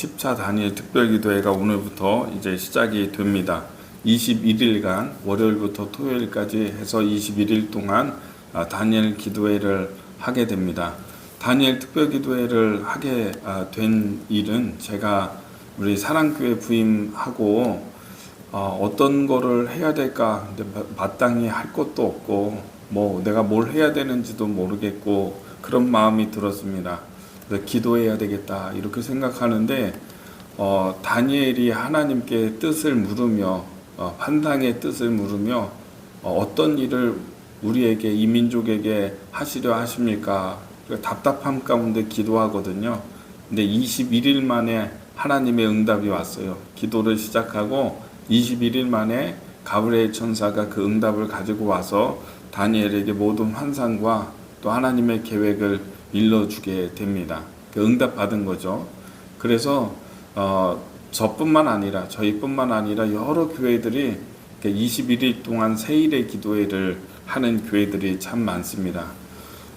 10차 단일 특별기도회가 오늘부터 이제 시작이 됩니다. 21일간 월요일부터 토요일까지 해서 21일 동안 아, 다니엘 기도회를 하게 됩니다. 다니엘 특별기도회를 하게 아, 된 일은 제가 우리 사랑교회 부임하고 어, 어떤 거를 해야 될까 마땅히 할 것도 없고 뭐 내가 뭘 해야 되는지도 모르겠고 그런 마음이 들었습니다. 그래서 기도해야 되겠다 이렇게 생각하는데 어, 다니엘이 하나님께 뜻을 물으며 어, 환상의 뜻을 물으며 어, 떤 일을 우리에게 이 민족에게 하시려 하십니까? 그 답답함 가운데 기도하거든요. 근데 21일 만에 하나님의 응답이 왔어요. 기도를 시작하고 21일 만에 가브리엘 천사가 그 응답을 가지고 와서 다니엘에게 모든 환상과 또 하나님의 계획을 일러주게 됩니다. 그 응답 받은 거죠. 그래서 어, 저뿐만 아니라 저희뿐만 아니라 여러 교회들이 21일 동안 세일의 기도회를 하는 교회들이 참 많습니다.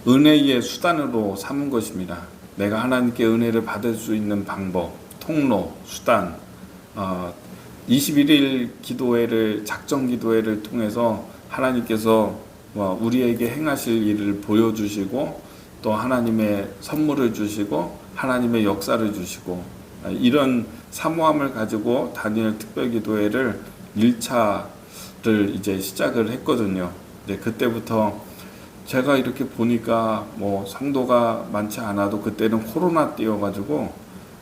은혜의 수단으로 삼은 것입니다. 내가 하나님께 은혜를 받을 수 있는 방법, 통로, 수단, 어, 21일 기도회를 작정 기도회를 통해서 하나님께서 뭐 우리에게 행하실 일을 보여주시고 또 하나님의 선물을 주시고 하나님의 역사를 주시고 아, 이런 사모함을 가지고 다니엘 특별기도회를 1차를 이제 시작을 했거든요. 근데 그때부터 제가 이렇게 보니까 뭐 성도가 많지 않아도 그때는 코로나 때여가지고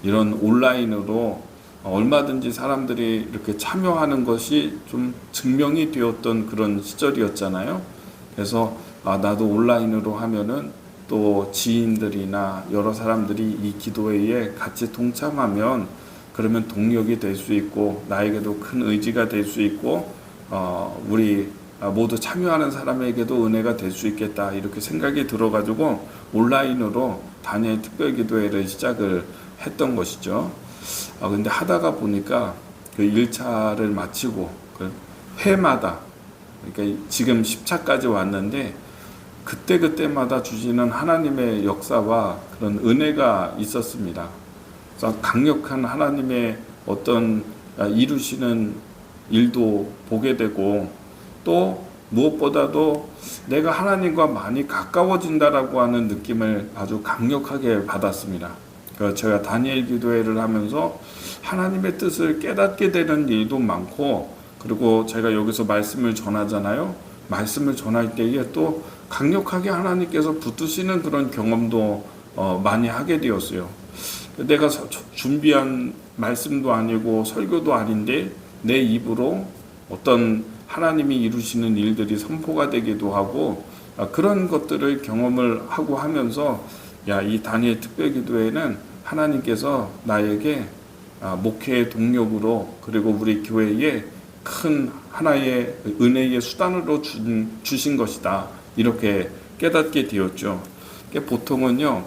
이런 온라인으로 얼마든지 사람들이 이렇게 참여하는 것이 좀 증명이 되었던 그런 시절이었잖아요. 그래서 아, 나도 온라인으로 하면은 또 지인들이나 여러 사람들이 이 기도회에 같이 동참하면 그러면 동력이 될 수 있고 나에게도 큰 의지가 될 수 있고 어, 우리 아, 모두 참여하는 사람에게도 은혜가 될 수 있겠다 이렇게 생각이 들어가지고 온라인으로 단일 특별기도회를 시작을 했던 것이죠. 아 근데 하다가 보니까 그 1차를 마치고 그 회마다 그러니까 지금 10차까지 왔는데 그때 그때마다 주시는 하나님의 역사와 그런 은혜가 있었습니다. 그래서 강력한 하나님의 어떤 아, 이루시는 일도 보게 되고 또 무엇보다도 내가 하나님과 많이 가까워진다라고 하는 느낌을 아주 강력하게 받았습니다. 그 제가 다니엘 기도회를 하면서 하나님의 뜻을 깨닫게 되는 일도 많고 그리고 제가 여기서 말씀을 전하잖아요. 말씀을 전할 때에 또 강력하게 하나님께서 붙으시는 그런 경험도 어, 많이 하게 되었어요. 내가 서- 준비한 말씀도 아니고 설교도 아닌데 내 입으로 어떤 하나님이 이루시는 일들이 선포가 되기도 하고 아, 그런 것들을 경험을 하고 하면서 야이 다니엘 특별기도회는 하나님께서 나에게 아, 목회의 동력으로 그리고 우리 교회에 큰 하나의 은혜의 수단으로 준, 주신 것이다 이렇게 깨닫게 되었죠. 그게 보통은요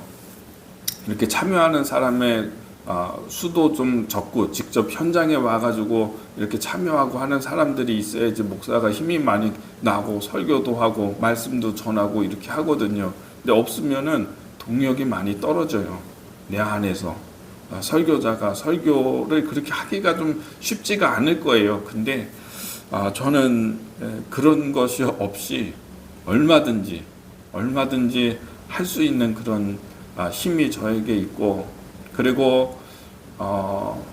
이렇게 참여하는 사람의 아, 수도 좀 적고 직접 현장에 와가지고 이렇게 참여하고 하는 사람들이 있어야지 목사가 힘이 많이 나고 설교도 하고 말씀도 전하고 이렇게 하거든요. 근데 없으면은 동력이 많이 떨어져요. 내 안에서 아, 설교자가 설교를 그렇게 하기가 좀 쉽지가 않을 거예요. 근데 아, 저는 에, 그런 것이 없이 얼마든지 얼마든지 할 수 있는 그런 아, 힘이 저에게 있고 그리고 어,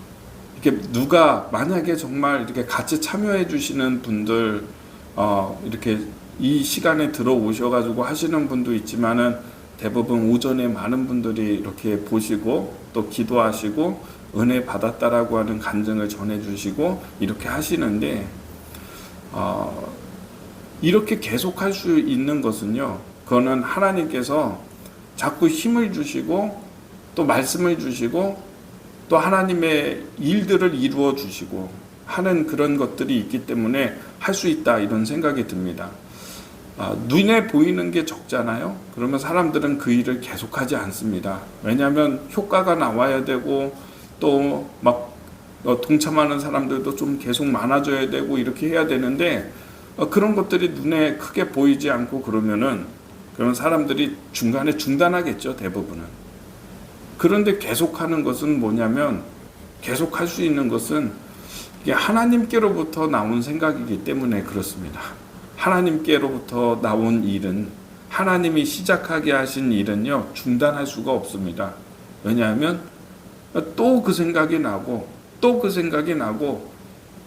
이렇게 누가 만약에 정말 이렇게 같이 참여해 주시는 분들 어, 이렇게 이 시간에 들어오셔가지고 하시는 분도 있지만은 대부분 오전에 많은 분들이 이렇게 보시고 또 기도하시고 은혜 받았다라고 하는 간증을 전해주시고 이렇게 하시는데 어, 이렇게 계속 할 수 있는 것은요. 그거는 하나님께서 자꾸 힘을 주시고 또 말씀을 주시고 또 하나님의 일들을 이루어 주시고 하는 그런 것들이 있기 때문에 할 수 있다 이런 생각이 듭니다. 아, 눈에 보이는 게 적잖아요. 그러면 사람들은 그 일을 계속하지 않습니다. 왜냐하면 효과가 나와야 되고 또 막 동참하는 사람들도 좀 계속 많아져야 되고 이렇게 해야 되는데 어, 그런 것들이 눈에 크게 보이지 않고 그러면은 그러면 사람들이 중간에 중단하겠죠 대부분은. 그런데 계속하는 것은 뭐냐면 계속 할 수 있는 것은 이게 하나님께로부터 나온 생각이기 때문에 그렇습니다. 하나님께로부터 나온 일은 하나님이 시작하게 하신 일은요 중단할 수가 없습니다. 왜냐하면 또 그 생각이 나고 또 그 생각이 나고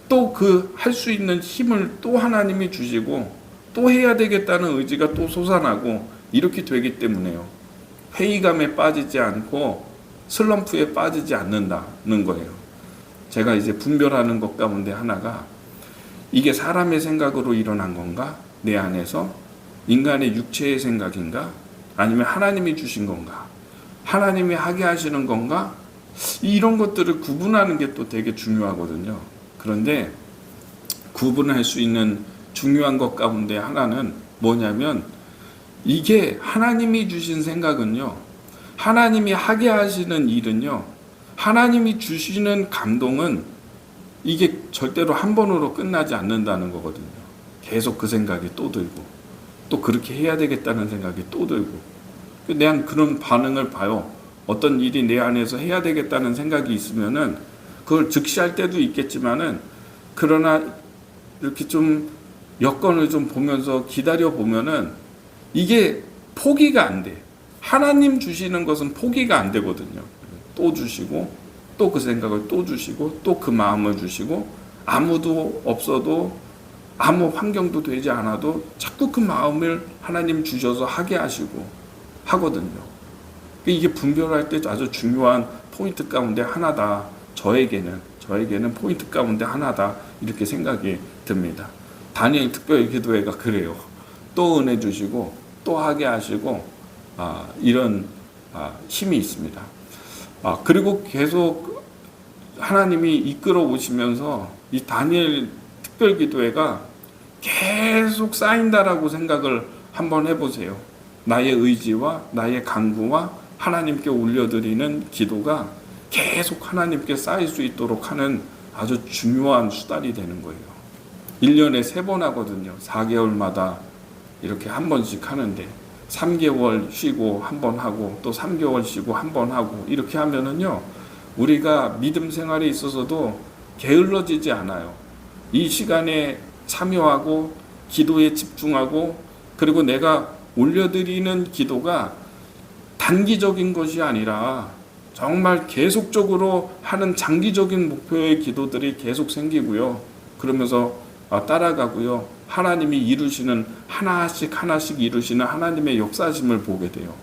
또 그 할 수 있는 힘을 또 하나님이 주시고 또 해야 되겠다는 의지가 또 솟아나고 이렇게 되기 때문에요. 회의감에 빠지지 않고 슬럼프에 빠지지 않는다는 거예요. 제가 이제 분별하는 것 가운데 하나가 이게 사람의 생각으로 일어난 건가? 내 안에서 인간의 육체의 생각인가? 아니면 하나님이 주신 건가? 하나님이 하게 하시는 건가? 이런 것들을 구분하는 게 또 되게 중요하거든요. 그런데 구분할 수 있는 중요한 것 가운데 하나는 뭐냐면 이게 하나님이 주신 생각은요. 하나님이 하게 하시는 일은요. 하나님이 주시는 감동은 이게 절대로 한 번으로 끝나지 않는다는 거거든요. 계속 그 생각이 또 들고 또 그렇게 해야 되겠다는 생각이 또 들고 내 그런 반응을 봐요. 어떤 일이 내 안에서 해야 되겠다는 생각이 있으면은 그걸 즉시할 때도 있겠지만은 그러나 이렇게 좀 여건을 좀 보면서 기다려 보면은 이게 포기가 안 돼. 하나님 주시는 것은 포기가 안 되거든요. 또 주시고 또 그 생각을 또 주시고 또 그 마음을 주시고 아무도 없어도 아무 환경도 되지 않아도 자꾸 그 마음을 하나님 주셔서 하게 하시고 하거든요. 이게 분별할 때 아주 중요한 포인트 가운데 하나다. 저에게는 저에게는 포인트 가운데 하나다 이렇게 생각이 듭니다. 다니엘 특별 기도회가 그래요. 또 은혜 주시고 또 하게 하시고 아, 이런 아, 힘이 있습니다. 아, 그리고 계속 하나님이 이끌어 오시면서 이 다니엘 특별 기도회가 계속 쌓인다라고 생각을 한번 해보세요. 나의 의지와 나의 강구와 하나님께 올려드리는 기도가 계속 하나님께 쌓일 수 있도록 하는 아주 중요한 수단이 되는 거예요. 1년에 세 번 하거든요. 4개월마다 이렇게 한 번씩 하는데 3개월 쉬고 한 번 하고 또 3개월 쉬고 한 번 하고 이렇게 하면은요. 우리가 믿음 생활에 있어서도 게을러지지 않아요. 이 시간에 참여하고 기도에 집중하고 그리고 내가 올려드리는 기도가 단기적인 것이 아니라 정말 계속적으로 하는 장기적인 목표의 기도들이 계속 생기고요. 그러면서 아, 따라가고요. 하나님이 이루시는 하나씩 하나씩 이루시는 하나님의 역사심을 보게 돼요.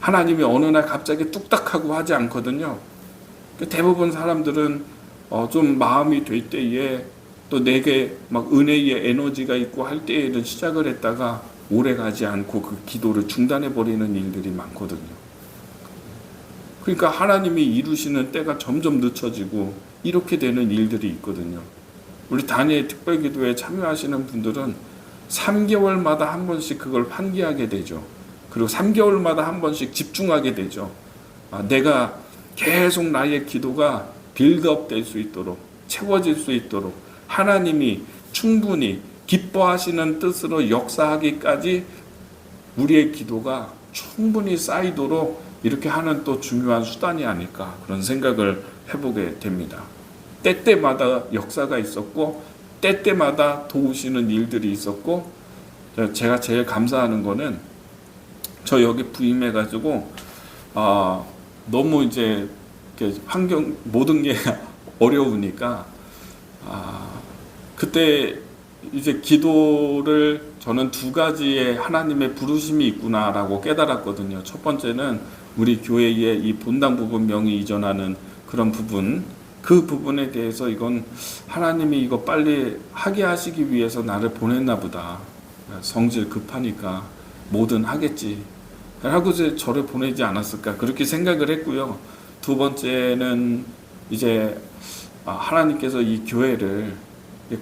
하나님이 어느 날 갑자기 뚝딱하고 하지 않거든요. 그 대부분 사람들은 어, 좀 마음이 될 때에 또 내게 막 은혜의 에너지가 있고 할 때에는 시작을 했다가 오래 가지 않고 그 기도를 중단해 버리는 일들이 많거든요. 그러니까 하나님이 이루시는 때가 점점 늦춰지고 이렇게 되는 일들이 있거든요. 우리 단위의 특별 기도에 참여하시는 분들은 3개월마다 한 번씩 그걸 환기하게 되죠. 그리고 3개월마다 한 번씩 집중하게 되죠. 아, 내가 계속 나의 기도가 빌드업 될 수 있도록 채워질 수 있도록 하나님이 충분히 기뻐하시는 뜻으로 역사하기까지 우리의 기도가 충분히 쌓이도록 이렇게 하는 또 중요한 수단이 아닐까 그런 생각을 해보게 됩니다. 때때마다 역사가 있었고 때때마다 도우시는 일들이 있었고 제가 제일 감사하는 거는 저 여기 부임해 가지고 아 너무 이제 환경 모든 게 어려우니까 아 그때 이제 기도를 저는 두 가지의 하나님의 부르심이 있구나라고 깨달았거든요. 첫 번째는 우리 교회의 이 본당 부분 명의 이전하는 그런 부분 그 부분에 대해서 이건 하나님이 이거 빨리 하게 하시기 위해서 나를 보냈나 보다. 성질 급하니까 뭐든 하겠지. 하고 저를 보내지 않았을까 그렇게 생각을 했고요. 두 번째는 이제 아, 하나님께서 이 교회를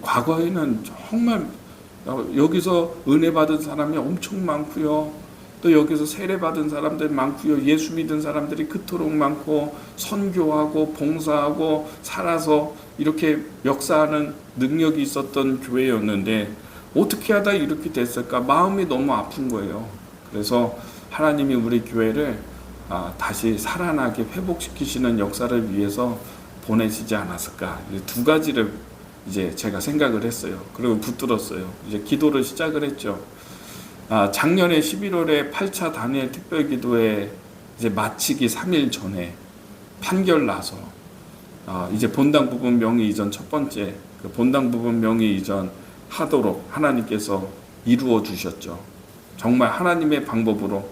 과거에는 정말 여기서 은혜 받은 사람이 엄청 많고요. 또 여기서 세례 받은 사람들 많고요. 예수 믿은 사람들이 그토록 많고 선교하고 봉사하고 살아서 이렇게 역사하는 능력이 있었던 교회였는데 어떻게 하다 이렇게 됐을까? 마음이 너무 아픈 거예요. 그래서 하나님이 우리 교회를 아, 다시 살아나게 회복시키시는 역사를 위해서 보내시지 않았을까 이두 가지를 이제 제가 생각을 했어요. 그리고 붙들었어요. 이제 기도를 시작을 했죠. 아, 작년에 11월에 8차 다니엘 특별기도회 이제 마치기 3일 전에 판결 나서 아, 이제 본당 부분 명의 이전 첫 번째 그 본당 부분 명의 이전 하도록 하나님께서 이루어 주셨죠. 정말 하나님의 방법으로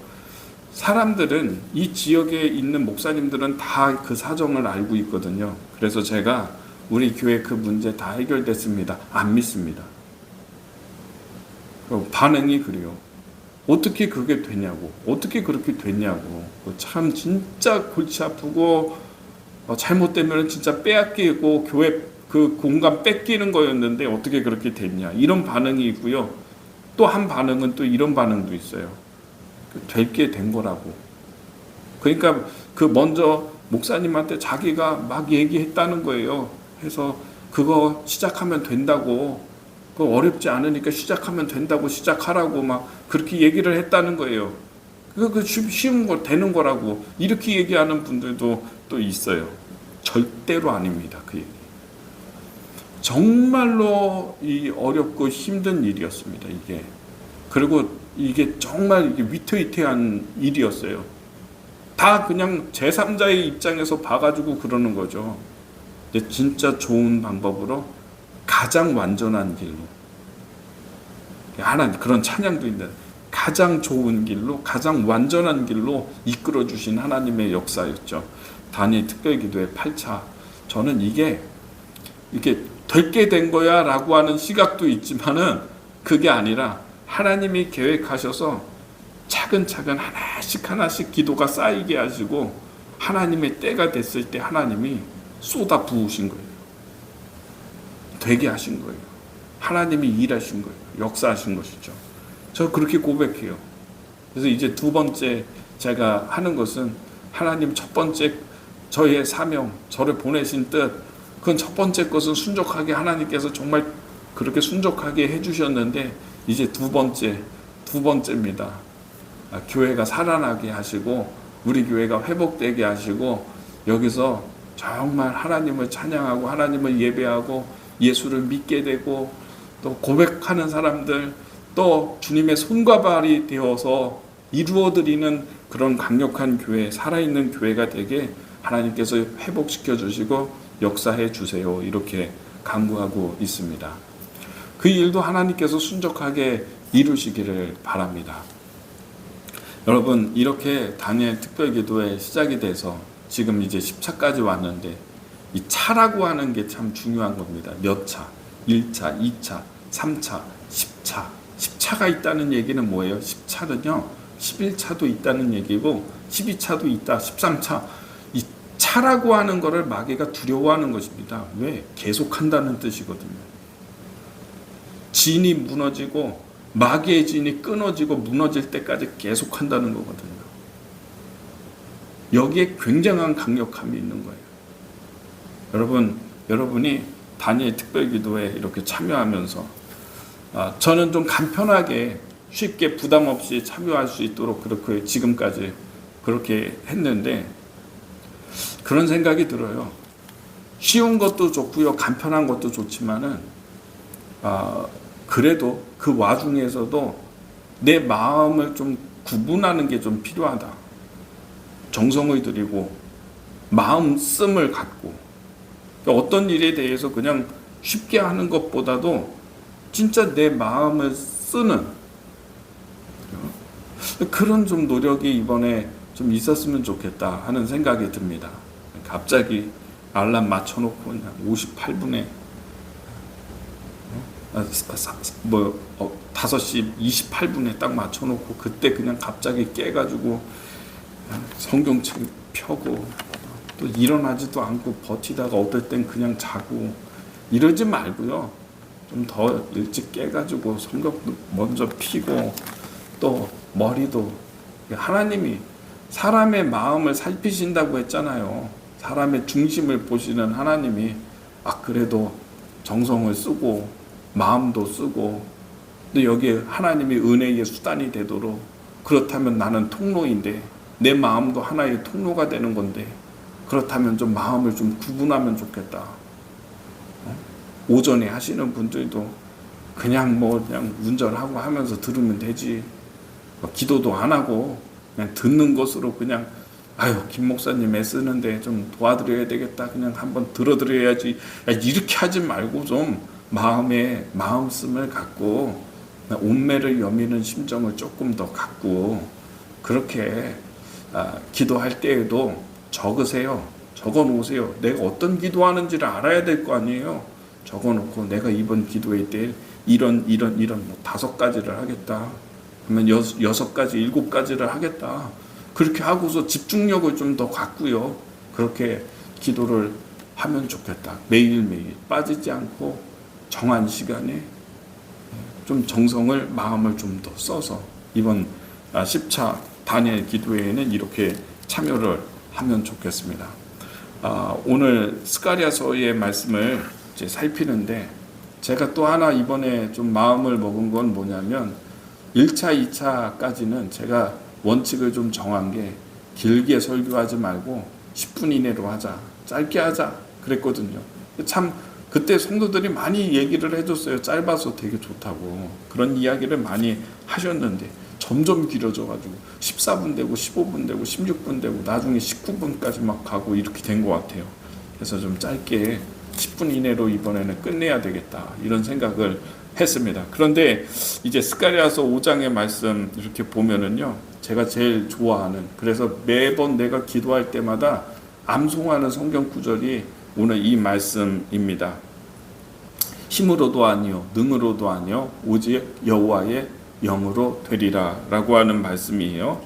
사람들은 이 지역에 있는 목사님들은 다 그 사정을 알고 있거든요. 그래서 제가 우리 교회 그 문제 다 해결됐습니다. 안 믿습니다. 그 반응이 그래요. 어떻게 그게 되냐고. 어떻게 그렇게 됐냐고. 참 진짜 골치 아프고 어, 잘못되면 진짜 빼앗기고 교회 그 공간 뺏기는 거였는데 어떻게 그렇게 됐냐. 이런 반응이 있고요. 또 한 반응은 또 이런 반응도 있어요. 될 게 된 거라고. 그러니까 그 먼저 목사님한테 자기가 막 얘기했다는 거예요. 해서 그거 시작하면 된다고. 그 어렵지 않으니까 시작하면 된다고 시작하라고 막 그렇게 얘기를 했다는 거예요. 그 쉬- 쉬운 거 되는 거라고 이렇게 얘기하는 분들도 또 있어요. 절대로 아닙니다. 그 얘기. 정말로 이 어렵고 힘든 일이었습니다. 이게 그리고 이게 정말 이게 위태위태한 일이었어요. 다 그냥 제3자의 입장에서 봐가지고 그러는 거죠. 근데 진짜 좋은 방법으로 가장 완전한 길로 하나 그런 찬양도 있는데 가장 좋은 길로 가장 완전한 길로 이끌어 주신 하나님의 역사였죠. 단위 특별 기도의 8차 저는 이게 이게 될게 된 거야라고 하는 시각도 있지만은 그게 아니라 하나님이 계획하셔서 차근차근 하나씩 하나씩 기도가 쌓이게 하시고 하나님의 때가 됐을 때 하나님이 쏟아 부으신 거예요. 되게 하신 거예요. 하나님이 일하신 거예요. 역사하신 것이죠. 저 그렇게 고백해요. 그래서 이제 두 번째 제가 하는 것은 하나님 첫 번째 저의 사명, 저를 보내신 뜻, 그건 첫 번째 것은 순종하게 하나님께서 정말 그렇게 순종하게 해주셨는데 이제 두 번째, 두 번째입니다. 아, 교회가 살아나게 하시고 우리 교회가 회복되게 하시고 여기서 정말 하나님을 찬양하고 하나님을 예배하고 예수를 믿게 되고 또 고백하는 사람들 또 주님의 손과 발이 되어서 이루어드리는 그런 강력한 교회, 살아있는 교회가 되게 하나님께서 회복시켜 주시고 역사해 주세요. 이렇게 간구하고 있습니다. 그 일도 하나님께서 순적하게 이루시기를 바랍니다. 여러분 이렇게 다니엘 특별 기도의 시작이 돼서 지금 이제 10차까지 왔는데 이 차라고 하는 게 참 중요한 겁니다. 몇 차? 1차, 2차, 3차, 10차. 10차가 있다는 얘기는 뭐예요? 10차는요. 11차도 있다는 얘기고 12차도 있다. 13차. 이 차라고 하는 거를 마귀가 두려워하는 것입니다. 왜? 계속 한다는 뜻이거든요. 진이 무너지고 마귀의 진이 끊어지고 무너질 때까지 계속 한다는 거거든요. 여기에 굉장한 강력함이 있는 거예요. 여러분, 여러분이 단일 특별기도에 이렇게 참여하면서 아, 저는 좀 간편하게 쉽게 부담 없이 참여할 수 있도록 그렇게 지금까지 그렇게 했는데 그런 생각이 들어요. 쉬운 것도 좋고요, 간편한 것도 좋지만은 아, 그래도 그 와중에서도 내 마음을 좀 구분하는 게 좀 필요하다. 정성을 들이고 마음 씀을 갖고 그러니까 어떤 일에 대해서 그냥 쉽게 하는 것보다도 진짜 내 마음을 쓰는 그런 좀 노력이 이번에 좀 있었으면 좋겠다 하는 생각이 듭니다. 갑자기 알람 맞춰놓고 그냥 58분에 아, 뭐 어, 5시 28분에 딱 맞춰놓고 그때 그냥 갑자기 깨가지고 성경책 펴고 또 일어나지도 않고 버티다가 어떨 땐 그냥 자고 이러지 말고요. 좀 더 일찍 깨가지고 성경도 먼저 피고 또 머리도 하나님이 사람의 마음을 살피신다고 했잖아요. 사람의 중심을 보시는 하나님이 아 그래도 정성을 쓰고 마음도 쓰고 또 여기에 하나님이 은혜의 수단이 되도록 그렇다면 나는 통로인데 내 마음도 하나의 통로가 되는 건데 그렇다면 좀 마음을 좀 구분하면 좋겠다. 어? 오전에 하시는 분들도 그냥 뭐 그냥 운전하고 하면서 들으면 되지. 뭐 기도도 안 하고 그냥 듣는 것으로 그냥 아유 김 목사님 애쓰는데 좀 도와드려야 되겠다. 그냥 한번 들어드려야지. 야, 이렇게 하지 말고 좀 마음에 마음씀을 갖고 온매를 여미는 심정을 조금 더 갖고 그렇게 아, 기도할 때에도 적으세요. 적어 놓으세요. 내가 어떤 기도하는지를 알아야 될 거 아니에요. 적어 놓고 내가 이번 기도회 때 이런 이런 이런 뭐 다섯 가지를 하겠다. 그러면 여, 여섯 가지, 일곱 가지를 하겠다. 그렇게 하고서 집중력을 좀 더 갖고요. 그렇게 기도를 하면 좋겠다. 매일매일 빠지지 않고 정한 시간에 좀 정성을 마음을 좀 더 써서 이번 10차 단일 기도회에는 이렇게 참여를 하면 좋겠습니다. 아, 오늘 스가리아서의 말씀을 이제 살피는데 제가 또 하나 이번에 좀 마음을 먹은 건 뭐냐면 1차, 2차까지는 제가 원칙을 좀 정한 게 길게 설교하지 말고 10분 이내로 하자. 짧게 하자. 그랬거든요. 참 그때 성도들이 많이 얘기를 해줬어요. 짧아서 되게 좋다고. 그런 이야기를 많이 하셨는데 점점 길어져가지고 14분 되고 15분 되고 16분 되고 나중에 19분까지 막 가고 이렇게 된 것 같아요. 그래서 좀 짧게 10분 이내로 이번에는 끝내야 되겠다 이런 생각을 했습니다. 그런데 이제 스가리아서 5장의 말씀 이렇게 보면은요, 제가 제일 좋아하는 그래서 매번 내가 기도할 때마다 암송하는 성경 구절이 오늘 이 말씀입니다. 힘으로도 아니요 능으로도 아니요 오직 여호와의 영으로 되리라 라고 하는 말씀이에요.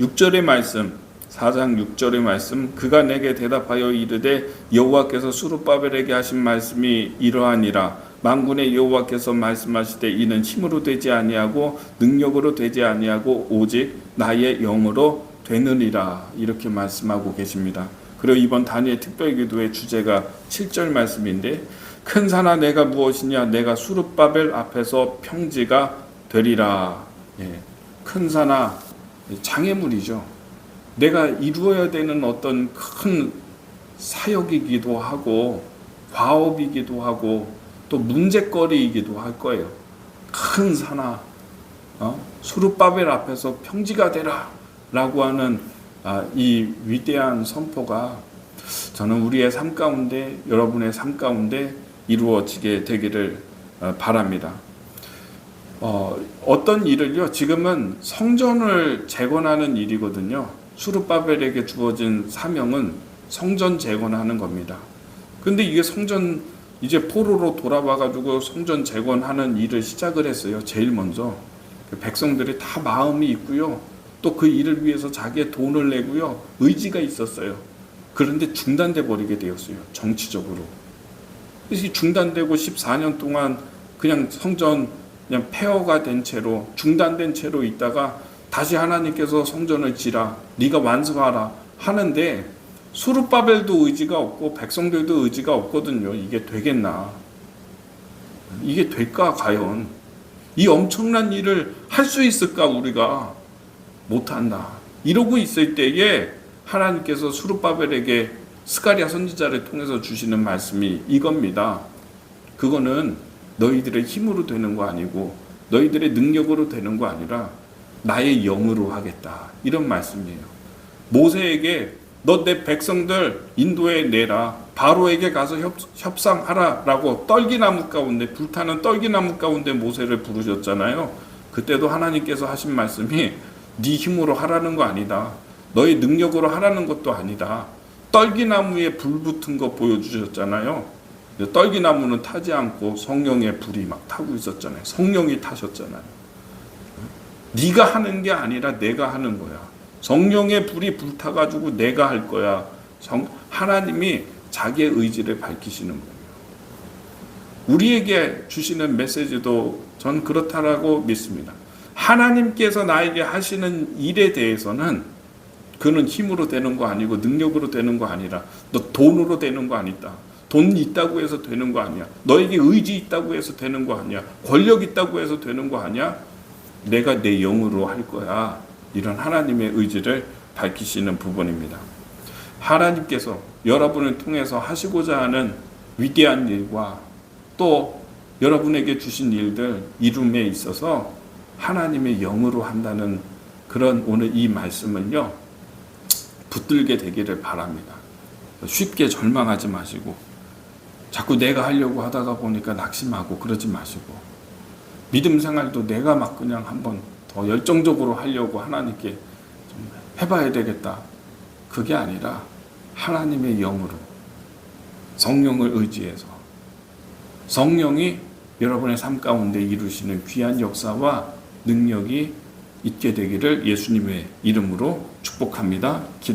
6절의 말씀 4장 6절의 말씀 그가 내게 대답하여 이르되 여호와께서 수르바벨에게 하신 말씀이 이러하니라 만군의 여호와께서 말씀하시되 이는 힘으로 되지 아니하고 능력으로 되지 아니하고 오직 나의 영으로 되느니라 이렇게 말씀하고 계십니다. 그리고 이번 단위의 특별 기도의 주제가 7절 말씀인데 큰 산아 내가 무엇이냐 내가 수르바벨 앞에서 평지가 되리라. 예. 큰 산아 장애물이죠. 내가 이루어야 되는 어떤 큰 사역이기도 하고 과업이기도 하고 또 문제거리이기도 할 거예요. 큰 산아 어? 수르바벨 앞에서 평지가 되라라고 하는 아, 이 위대한 선포가 저는 우리의 삶 가운데 여러분의 삶 가운데 이루어지게 되기를 어, 바랍니다. 어, 어떤 일을요? 지금은 성전을 재건하는 일이거든요. 수르바벨에게 주어진 사명은 성전 재건하는 겁니다. 근데 이게 성전 이제 포로로 돌아와 가지고 성전 재건하는 일을 시작을 했어요. 제일 먼저 백성들이 다 마음이 있고요. 또 그 일을 위해서 자기의 돈을 내고요. 의지가 있었어요. 그런데 중단돼 버리게 되었어요. 정치적으로. 그래서 중단되고 14년 동안 그냥 성전 그냥 폐허가 된 채로 중단된 채로 있다가 다시 하나님께서 성전을 지라 네가 완성하라 하는데 수르바벨도 의지가 없고 백성들도 의지가 없거든요. 이게 되겠나? 이게 될까 과연? 이 엄청난 일을 할 수 있을까 우리가 못한다. 이러고 있을 때에 하나님께서 수르바벨에게 스가리아 선지자를 통해서 주시는 말씀이 이겁니다. 그거는 너희들의 힘으로 되는 거 아니고 너희들의 능력으로 되는 거 아니라 나의 영으로 하겠다. 이런 말씀이에요. 모세에게 너 내 백성들 인도에 내라. 바로에게 가서 협, 협상하라 라고 떨기나무 가운데 불타는 떨기나무 가운데 모세를 부르셨잖아요. 그때도 하나님께서 하신 말씀이 네 힘으로 하라는 거 아니다. 너의 능력으로 하라는 것도 아니다. 떨기나무에 불 붙은 거 보여주셨잖아요. 떨기나무는 타지 않고 성령의 불이 막 타고 있었잖아요. 성령이 타셨잖아요. 네가 하는 게 아니라 내가 하는 거야. 성령의 불이 불타가지고 내가 할 거야. 성, 하나님이 자기의 의지를 밝히시는 거예요. 우리에게 주시는 메시지도 전 그렇다라고 믿습니다. 하나님께서 나에게 하시는 일에 대해서는 그는 힘으로 되는 거 아니고 능력으로 되는 거 아니라 너 돈으로 되는 거 아니다. 돈 있다고 해서 되는 거 아니야. 너에게 의지 있다고 해서 되는 거 아니야. 권력 있다고 해서 되는 거 아니야. 내가 내 영으로 할 거야. 이런 하나님의 의지를 밝히시는 부분입니다. 하나님께서 여러분을 통해서 하시고자 하는 위대한 일과 또 여러분에게 주신 일들 이룸에 있어서 하나님의 영으로 한다는 그런 오늘 이 말씀을요 붙들게 되기를 바랍니다. 쉽게 절망하지 마시고 자꾸 내가 하려고 하다가 보니까 낙심하고 그러지 마시고 믿음 생활도 내가 막 그냥 한번 더 열정적으로 하려고 하나님께 좀 해봐야 되겠다. 그게 아니라 하나님의 영으로 성령을 의지해서 성령이 여러분의 삶 가운데 이루시는 귀한 역사와 능력이 있게 되기를 예수님의 이름으로 축복합니다.